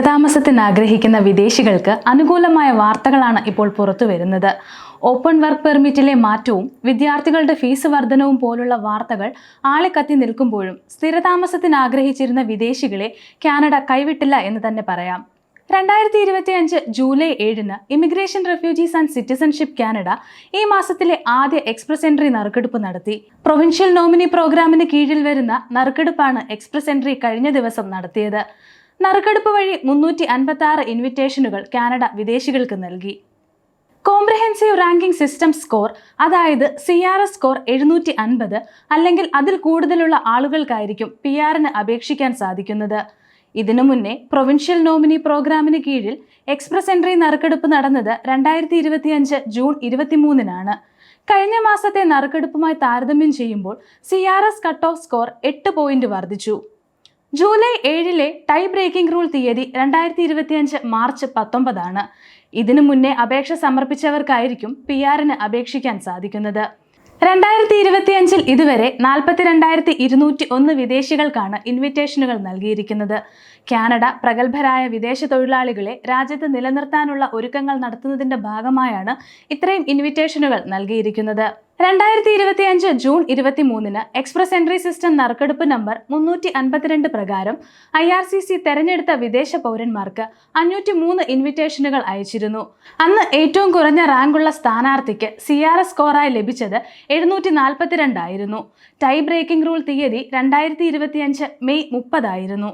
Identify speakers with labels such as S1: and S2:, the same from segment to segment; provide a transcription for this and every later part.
S1: സ്ഥിരതാമസത്തിന് ആഗ്രഹിക്കുന്ന വിദേശികൾക്ക് അനുകൂലമായ വാർത്തകളാണ് ഇപ്പോൾ പുറത്തു വരുന്നത്. ഓപ്പൺ വർക്ക് പെർമിറ്റിലെ മാറ്റവും വിദ്യാർത്ഥികളുടെ ഫീസ് വർധനവും പോലുള്ള വാർത്തകൾ ആളെ കത്തി നിൽക്കുമ്പോഴും സ്ഥിരതാമസത്തിന് ആഗ്രഹിച്ചിരുന്ന വിദേശികളെ കാനഡ കൈവിട്ടില്ല എന്ന് തന്നെ പറയാം. രണ്ടായിരത്തി ഇരുപത്തി അഞ്ച് ജൂലൈ ഏഴിന് immigration refugees and citizenship Canada ഈ മാസത്തിലെ ആദ്യ എക്സ്പ്രസ് എൻട്രി നറുക്കെടുപ്പ് നടത്തി. പ്രൊവിൻഷ്യൽ നോമിനി പ്രോഗ്രാമിന് കീഴിൽ വരുന്ന നറുക്കെടുപ്പാണ് എക്സ്പ്രസ് എൻട്രി കഴിഞ്ഞ ദിവസം നടത്തിയത്. നറുക്കെടുപ്പ് വഴി മുന്നൂറ്റി അൻപത്തി ആറ് ഇൻവിറ്റേഷനുകൾ കാനഡ വിദേശികൾക്ക് നൽകി. കോംപ്രഹെൻസീവ് റാങ്കിംഗ് സിസ്റ്റം സ്കോർ അതായത് സി ആർ എസ് സ്കോർ എഴുന്നൂറ്റി അൻപത് അല്ലെങ്കിൽ അതിൽ കൂടുതലുള്ള ആളുകൾക്കായിരിക്കും പി ആറിന് അപേക്ഷിക്കാൻ സാധിക്കുന്നത്. ഇതിനു മുന്നേ പ്രൊവിൻഷ്യൽ നോമിനി പ്രോഗ്രാമിന് കീഴിൽ എക്സ്പ്രസ് എൻട്രി നറുക്കെടുപ്പ് നടന്നത് രണ്ടായിരത്തി ഇരുപത്തിയഞ്ച് ജൂൺ ഇരുപത്തിമൂന്നിനാണ്. കഴിഞ്ഞ മാസത്തെ നറുക്കെടുപ്പുമായി താരതമ്യം ചെയ്യുമ്പോൾ C R S cut off score എട്ട് പോയിന്റ് വർദ്ധിച്ചു. ജൂലൈ ഏഴിലെ ടൈ ബ്രേക്കിംഗ് റൂൾ തീയതി രണ്ടായിരത്തി ഇരുപത്തിയഞ്ച് മാർച്ച് പത്തൊമ്പതാണ്. ഇതിനു മുന്നേ അപേക്ഷ സമർപ്പിച്ചവർക്കായിരിക്കും പി ആറിന് അപേക്ഷിക്കാൻ സാധിക്കുന്നത്. രണ്ടായിരത്തി ഇരുപത്തിയഞ്ചിൽ ഇതുവരെ നാൽപ്പത്തി രണ്ടായിരത്തി ഇരുന്നൂറ്റി ഒന്ന് വിദേശികൾക്കാണ് ഇൻവിറ്റേഷനുകൾ നൽകിയിരിക്കുന്നത്. കാനഡ പ്രഗത്ഭരായ വിദേശ തൊഴിലാളികളെ രാജ്യത്ത് നിലനിർത്താനുള്ള ഒരുക്കങ്ങൾ നടത്തുന്നതിന്റെ ഭാഗമായാണ് ഇത്രയും ഇൻവിറ്റേഷനുകൾ നൽകിയിരിക്കുന്നത്. രണ്ടായിരത്തി ഇരുപത്തി അഞ്ച് ജൂൺ ഇരുപത്തി മൂന്നിന് എക്സ്പ്രസ് എൻട്രി സിസ്റ്റം നറുക്കെടുപ്പ് നമ്പർ മുന്നൂറ്റി അൻപത്തിരണ്ട് പ്രകാരം ഐ ആർ സി സി തെരഞ്ഞെടുത്ത വിദേശ പൗരന്മാർക്ക് അഞ്ഞൂറ്റി മൂന്ന് ഇൻവിറ്റേഷനുകൾ അയച്ചിരുന്നു. അന്ന് ഏറ്റവും കുറഞ്ഞ റാങ്കുള്ള സ്ഥാനാർത്ഥിക്ക് സി ആർ എസ് സ്കോറായി ലഭിച്ചത് എഴുന്നൂറ്റി നാൽപ്പത്തിരണ്ടായിരുന്നു ടൈ ബ്രേക്കിംഗ് റൂൾ തീയതി രണ്ടായിരത്തി ഇരുപത്തിയഞ്ച് മെയ് മുപ്പതായിരുന്നു.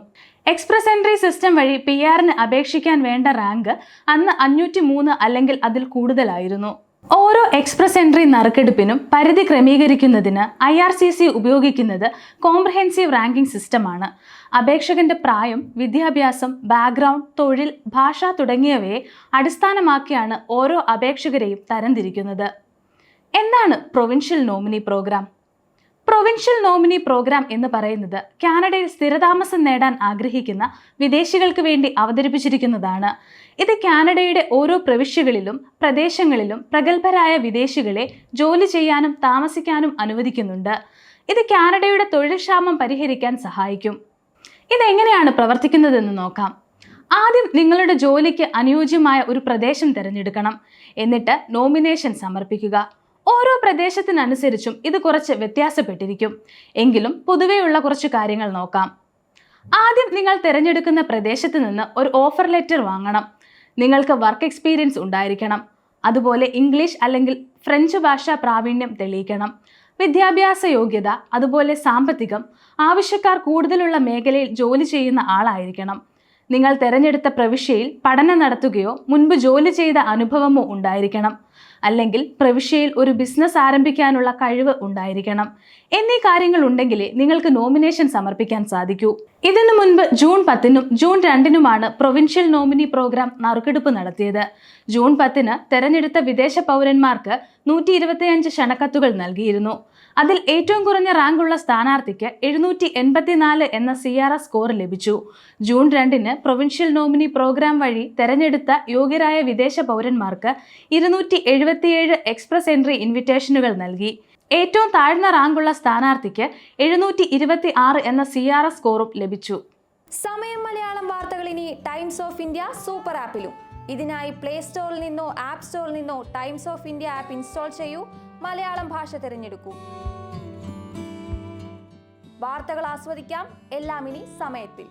S1: എക്സ്പ്രസ് എൻട്രി സിസ്റ്റം വഴി പി ആറിന് അപേക്ഷിക്കാൻ വേണ്ട റാങ്ക് അന്ന് അഞ്ഞൂറ്റി മൂന്ന് അല്ലെങ്കിൽ അതിൽ കൂടുതലായിരുന്നു. ഓരോ എക്സ്പ്രസ് എൻട്രി നറുക്കെടുപ്പിനും പരിധി ക്രമീകരിക്കുന്നതിന് ഐ ആർ സി സി ഉപയോഗിക്കുന്നത് കോംപ്രഹെൻസീവ് റാങ്കിംഗ് സിസ്റ്റമാണ്. അപേക്ഷകന്റെ പ്രായം വിദ്യാഭ്യാസം ബാക്ക്ഗ്രൗണ്ട് തൊഴിൽ ഭാഷ തുടങ്ങിയവയെ അടിസ്ഥാനമാക്കിയാണ് ഓരോ അപേക്ഷകരെയും തരംതിരിക്കുന്നത്. എന്താണ് provincial nominee program? Provincial nominee program എന്ന് പറയുന്നത് കാനഡയിൽ സ്ഥിരതാമസം നേടാൻ ആഗ്രഹിക്കുന്ന വിദേശികൾക്ക് വേണ്ടി അവതരിപ്പിച്ചിരിക്കുന്നതാണ്. ഇത് കാനഡയുടെ ഓരോ പ്രവിശ്യകളിലും പ്രദേശങ്ങളിലും പ്രഗത്ഭരായ വിദേശികളെ ജോലി ചെയ്യാനും താമസിക്കാനും അനുവദിക്കുന്നുണ്ട്. ഇത് കാനഡയുടെ തൊഴിൽ ക്ഷാമം പരിഹരിക്കാൻ സഹായിക്കും. ഇതെങ്ങനെയാണ് പ്രവർത്തിക്കുന്നതെന്ന് നോക്കാം. ആദ്യം നിങ്ങളുടെ ജോലിക്ക് അനുയോജ്യമായ ഒരു പ്രദേശം തിരഞ്ഞെടുക്കണം. എന്നിട്ട് നോമിനേഷൻ സമർപ്പിക്കുക. ഓരോ പ്രദേശത്തിനനുസരിച്ചും ഇത് കുറച്ച് വ്യത്യാസപ്പെട്ടിരിക്കും. എങ്കിലും പൊതുവെയുള്ള കുറച്ച് കാര്യങ്ങൾ നോക്കാം. ആദ്യം നിങ്ങൾ തിരഞ്ഞെടുക്കുന്ന പ്രദേശത്ത് നിന്ന് ഒരു ഓഫർ ലെറ്റർ വാങ്ങണം. നിങ്ങൾക്ക് വർക്ക് എക്സ്പീരിയൻസ് ഉണ്ടായിരിക്കണം. അതുപോലെ ഇംഗ്ലീഷ് അല്ലെങ്കിൽ ഫ്രഞ്ച് ഭാഷാ പ്രാവീണ്യം തെളിയിക്കണം. വിദ്യാഭ്യാസ യോഗ്യത അതുപോലെ സാമ്പത്തികം ആവശ്യക്കാർ കൂടുതലുള്ള മേഖലയിൽ ജോലി ചെയ്യുന്ന ആളായിരിക്കണം. നിങ്ങൾ തിരഞ്ഞെടുത്ത പ്രവിശ്യയിൽ പഠനം നടത്തുകയോ മുൻപ് ജോലി ചെയ്ത അനുഭവമോ ഉണ്ടായിരിക്കണം. അല്ലെങ്കിൽ പ്രവിശ്യയിൽ ഒരു ബിസിനസ് ആരംഭിക്കാനുള്ള കഴിവ് ഉണ്ടായിരിക്കണം. എന്നീ കാര്യങ്ങൾ ഉണ്ടെങ്കിലേ നിങ്ങൾക്ക് നോമിനേഷൻ സമർപ്പിക്കാൻ സാധിക്കൂ. ഇതിനു മുൻപ് ജൂൺ പത്തിനും ജൂൺ രണ്ടിനുമാണ് പ്രൊവിൻഷ്യൽ നോമിനി പ്രോഗ്രാം നറുക്കെടുപ്പ് നടത്തിയത്. ജൂൺ പത്തിന് തെരഞ്ഞെടുത്ത വിദേശ പൗരന്മാർക്ക് നൂറ്റി ഇരുപത്തിയഞ്ച് ക്ഷണക്കത്തുകൾ നൽകിയിരുന്നു. അതിൽ ഏറ്റവും കുറഞ്ഞ റാങ്കുള്ള സ്ഥാനാർത്ഥിക്ക് എഴുന്നൂറ്റി എൺപത്തിനാല് എന്ന സി ആർ എസ് സ്കോർ ലഭിച്ചു. ജൂൺ രണ്ടിന് പ്രൊവിൻഷ്യൽ നോമിനി പ്രോഗ്രാം വഴി തെരഞ്ഞെടുത്ത യോഗ്യരായ വിദേശ പൗരന്മാർക്ക് ഇരുന്നൂറ്റി എഴുപത്തിയേഴ് എക്സ്പ്രസ് എൻട്രി ഇൻവിറ്റേഷനുകൾ നൽകി. ഏറ്റവും താഴ്ന്ന റാങ്കുള്ള സ്ഥാനാർത്ഥിക്ക് എഴുന്നൂറ്റി ഇരുപത്തി ആറ് എന്ന സി ആർ എസ് സ്കോറും ലഭിച്ചു.
S2: സമയം മലയാളം വാർത്തകൾ ഇനി ടൈംസ് ഓഫ് ഇന്ത്യ സൂപ്പർ ആപ്പിലും. ഇതിനായി പ്ലേ സ്റ്റോറിൽ നിന്നോ ആപ്പ് സ്റ്റോറിൽ നിന്നോ Times of India app install ചെയ്യൂ. മലയാളം ഭാഷ തിരഞ്ഞെടുക്കൂ. വാർത്തകൾ ആസ്വദിക്കാം. എല്ലാം ഇനി സമയത്തിൽ.